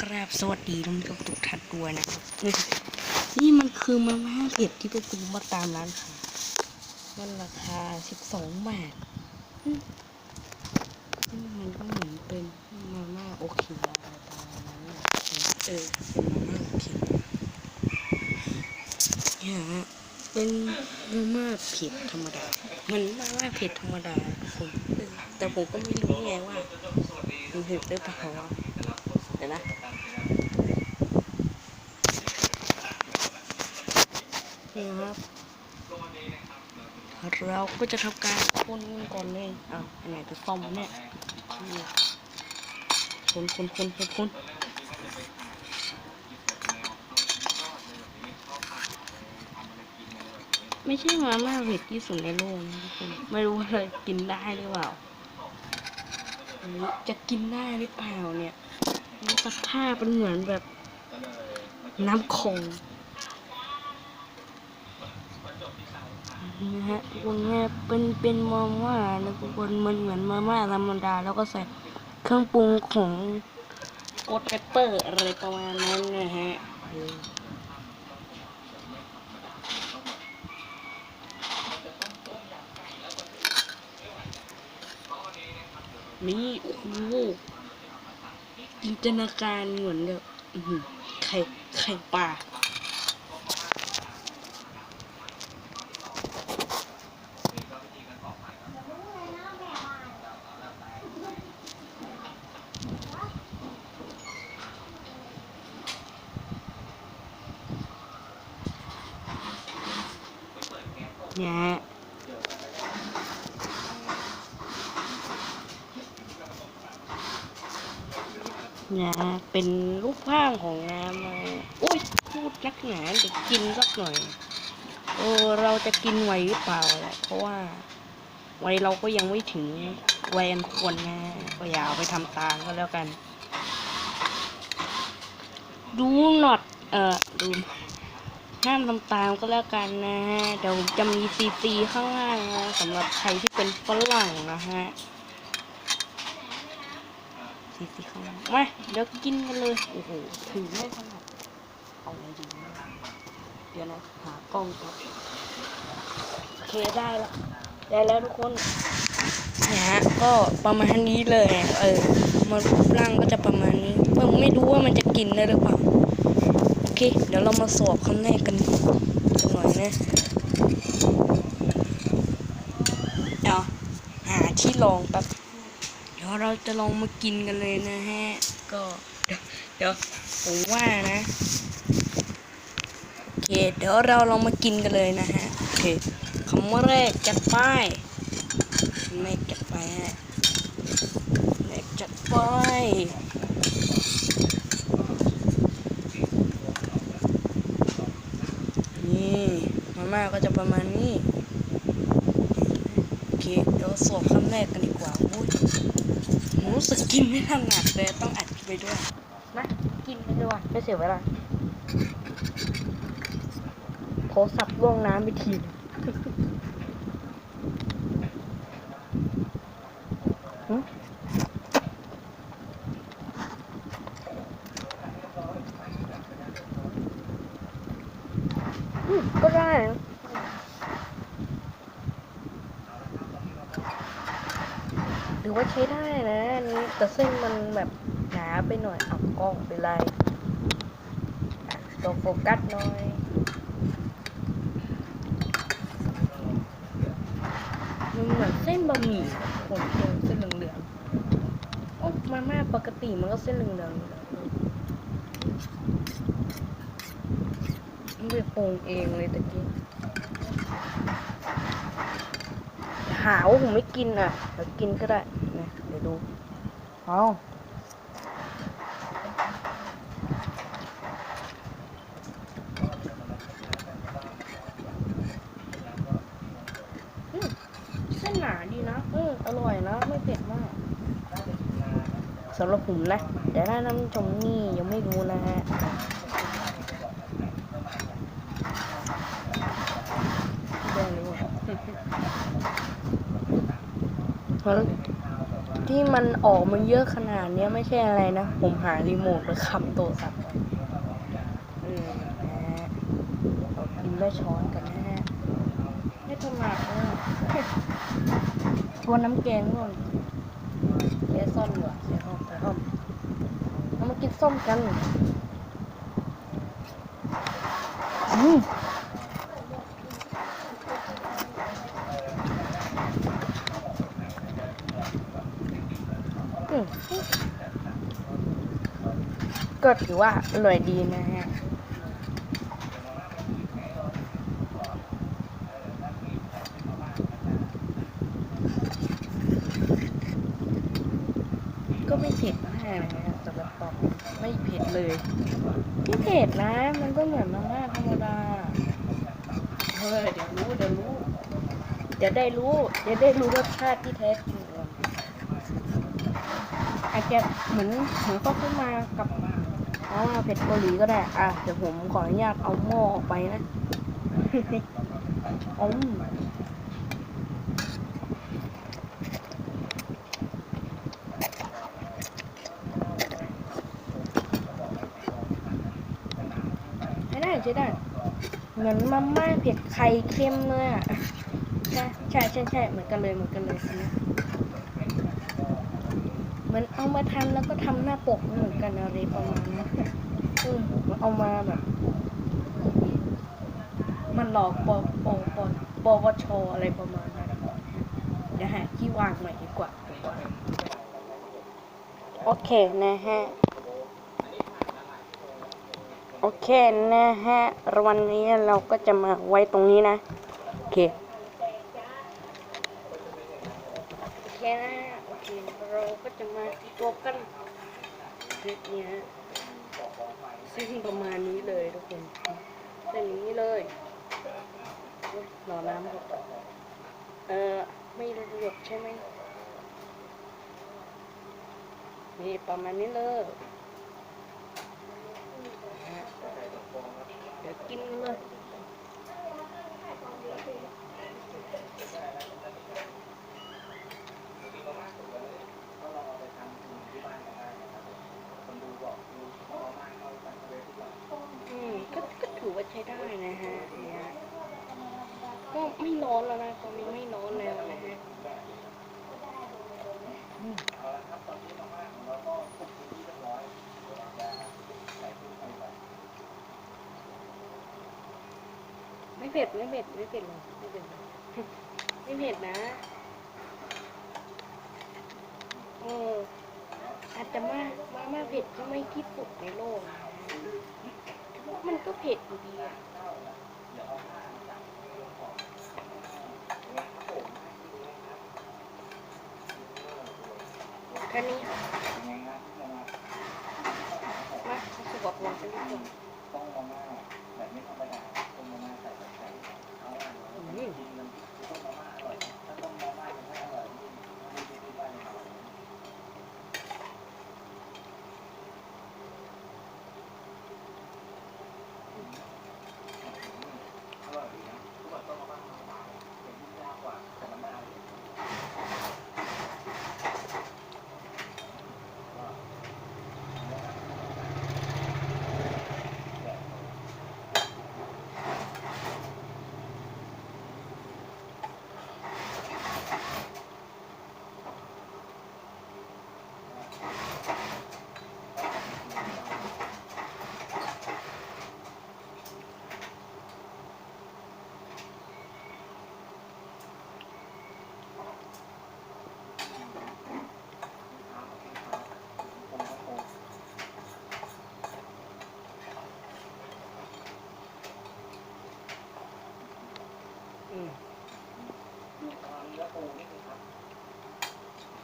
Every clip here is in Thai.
กราบสวัสดีทุกท่านทุกท่านด้วยนะครับ นี่มันคือมาม่าเผ็ดที่ไปซื้อมาตามร้านค้ามันราคา12บาทอืมนี่มันก็เหมือนเป็นมาม่าโอเคอะไรประมาณนั้นนะเออเป็นมาม่าโอเคเนี่ยฮะเป็นมาม่าเผ็ดธรรมดา มันมาม่าเผ็ดธรรมดาทุกคนเออแต่ผมก็ไม่รู้ไงว่ามันเผ็ดหรือเปล่า วะเดี๋ยวนะนี่ครับเราก็จะทำการคนก่อนเลยอ้าวไหนจะซ่อมเนี่ยคนคนคนคนคนไม่ใช่มาม่าเผ็ดที่สุดในโลกนะทุกคนไม่รู้ว่าเลยกินได้หรือเปล่าจะกินได้หรือเปล่าเนี่ย สภาพเป็นเหมือนแบบน้ำคงนะฮะตรงนี้เป็นเป็นมาม่านะทุกคนมันเหมือนมาม่าธรรมดา แล้วก็ใส่เครื่องปรุงของโกดเปเปอร์อะไรประมาณนั้นนะฮะนี่โอ้ จินตนาการเหมือนแบบไข่ไข่ปลาเนี่ยฮะเนะเป็นรูปร่างของน้ำมาอุ้ยพูดนักหนาเดี๋ยวกินสักหน่อย เออ เราจะกินไหวหรือเปล่าแหละเพราะว่าวัยเราก็ยังไม่ถึงวัยอันควรนะก็อย่าเอาไปทำตามก็แล้วกัน ดูหนอดเอ่อดูห้ามทำตามก็แล้วกันนะฮะเดี๋ยวจะมีซีซีข้างล่างนะสำหรับใครที่เป็นฝรั่งนะฮะ มาเดี๋ยวกินกันเลย โอ้โห ถือไม่ถนัดเอาไงดี เดี๋ยวนะ หากล้องครับโอเคได้แล้ว ได้แล้วทุกคนนะฮะก็ประมาณนี้เลยเออมารูปร่างก็จะประมาณนี้ผมไม่รู้ว่ามันจะกินได้หรือเปล่า โอเค เดี๋ยวเรามาสอบคำแรกกันกันหน่อยนะเดี๋ยวหาที่ลองแป๊บ เราจะลองมากินกันเลยนะฮะ ก็เดี๋ยวผมว่านะโอเคเดี๋ยวเราลองมากินกันเลยนะฮะโอเคคำแรกจัดไปคำแรกจัดไปฮะแรกจัดไปนี่มาม่าก็จะประมาณนี้โอเคเดี๋ยวสอบคำแรกกันดีกว่าโอ้ย รู้สึกกินไม่ถนัดเลยต้องอัดไปด้วยนะกินไปด้วยไม่เสียเวลาโทรศัพท์ล่วงน้ำไปทีหึอืมก็ได้นะ หรือว่าใช้ได้นะอันนี้ แต่เส้นมันแบบหนาไปหน่อยเอากล้องเป็นไรอะตัวโฟกัสหน่อยมันเหมือนเส้นบะหมี่ผมเจอเส้นเหลืองๆโอ้มาม่าปกติมันก็เส้นเหลืองๆอยู่แล้วมันไปปรุงเองเลยตะกี้หาว่าผมไม่กินอะเดี๋ยวกินก็ได้นะเดี๋ยวดู เอาอืมเส้นหนาดีนะเอออร่อยนะ ไม่เผ็ดมากสำหรับผมนะ แต่ถ้าน้ำชมนี่ยังไม่รู้นะฮะได้เลยว่ะพอแล้ว ที่มันออกมันเยอะขนาดเนี้ยไม่ใช่อะไรนะ ผมหารีโมทไปคำโทรศัพท์ไว้เออนะฮะเรากินด้วยช้อนกันนะฮะไม่ถนัดเลยตัวน้ำแกงก่อนเดี๋ยวซ่อมดีกว่าเสียห้องเสียห้องเรามากินส้มกันอืม ก็ถือว่าอร่อยดีนะฮะก็ไม่เผ็ดมากนะครับสำหรับปอมไม่เผ็ดเลยไม่เผ็ดนะ มันก็เหมือนมาม่าธรรมดาเฮ้ยเดี๋ยวรู้เดี๋ยวรู้เดี๋ยวได้รู้เดี๋ยวได้รู้รสชาติที่แท้จริง อาจจะเหมือนเหมือนก็ขึ้นมากับมาม่าเผ็ดเกาหลีก็ได้ อะเดี๋ยวผมขออนุญาตเอาหม้อออกไปนะอมใช้ได้ใช้ได้ เหมือนมาม่าเผ็ดไข่เค็มเลยอะ ใช่ใช่ใช่ใช่เหมือนกันเลยเหมือนกันเลยนนี้ เหมือนเอามาทำแล้วก็ทำหน้าปกเหมือนกันอะไรประมาณนั้นอืมเอามาแบบ มันหลอกปปปปวชอะไรประมาณนั้นเดี๋ยวหาที่วางใหม่ดีกว่าผมว่า โอเคนะฮะ โอเคนะฮะ วันนี้เราก็จะมาไว้ตรงนี้นะ โอเค โอเคนะ เราก็จะมาตัวกันคลิปนี้ซึ่งประมาณนี้เลยทุกคนเส้นนี้เลยอุ๊ยรอน้ำก่อนเออไม่ระเบียบใช่ไหมนี่ประมาณนี้เลยเดี๋ยวกินเลย อืมก็ก็ถือว่าใช้ได้นะฮะเนี่ยก็ไม่ร้อนแล้วนะตอนนี้ไม่ร้อนแล้วนะฮะอืมไม่เผ็ดไม่เผ็ดไม่เผ็ดเลยไม่เผ็ดเลยไม่เผ็ดนะ เออ แต่มามาม่าเผ็ดก็ไม่ที่สุดในโลกนะมันก็เผ็ดอยู่ดีอะแค่นี้ค่ะมาสุกกับลองกันดีกว่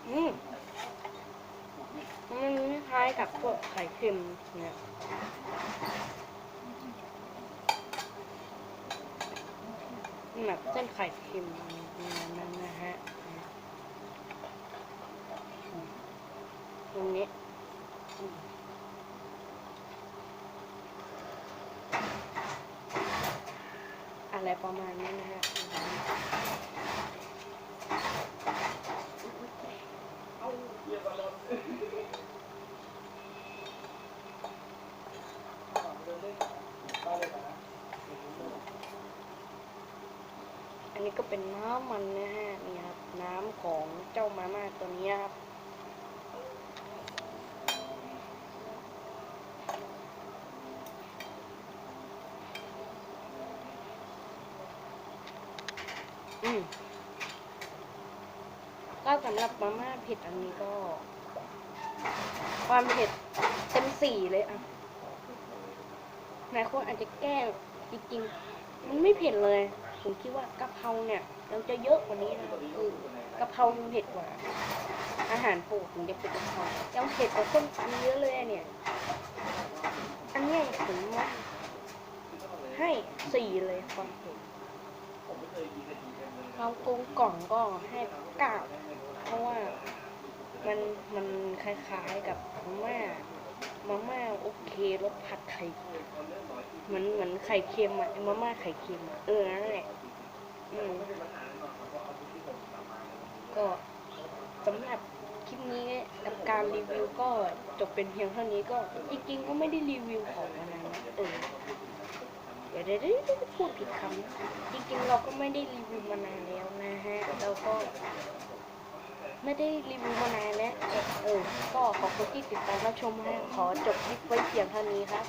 อืมมันคล้ายกับพวกไข่เค็มเนี่ยแบบเส้นไข่เค็มนั่นนะฮะตรงนี้อืมอะไรประมาณนี้นะฮะ ก็เป็นน้ำมันนะฮะนี่ครับ น้ำของเจ้ามาม่าตัวนี้ครับอืมก็สำหรับมาม่าเผ็ดอันนี้ก็ ความเผ็ดเต็มสี่เลยอะหลายคนอาจจะแกล้งจริงๆ มันไม่เผ็ดเลย ผมคิดว่ากะเพราเนี่ยเราจะเยอะกว่านี้นะคือกะเพรายังเผ็ดกว่า อาหารโปรดผมจะเป็นกะเพรายังเผ็ดกว่าส้มตำเยอะเลยอะเนี่ย อันเนี้ยผมว่าให้สี่เลยความเผ็ดความกลมกล่อมก็ให้เก้าเพราะว่ามันมันคล้ายๆกับมาม่า มาม่าโอเครสผัดไข่เหมือนเหมือนไข่เค็มอะมาม่าไข่เค็มอะเออนั่นแหละอืมก็สำหรับคลิปนี้กับการรีวิวก็จบเป็นเพียงเท่านี้ก็จริงๆก็ไม่ได้รีวิวของอะไรนะเออเดี๋ยวเดี๋ยวเดี๋ยวพูดผิดคำจริงๆเราก็ไม่ได้รีวิวมานานแล้วนะฮะเราก็ ไม่ได้รีวิวมานานแล้วเออก็ขอบคุณที่ติดตามรับชมนะขอจบคลิปไว้เพียงเท่านี้ครับ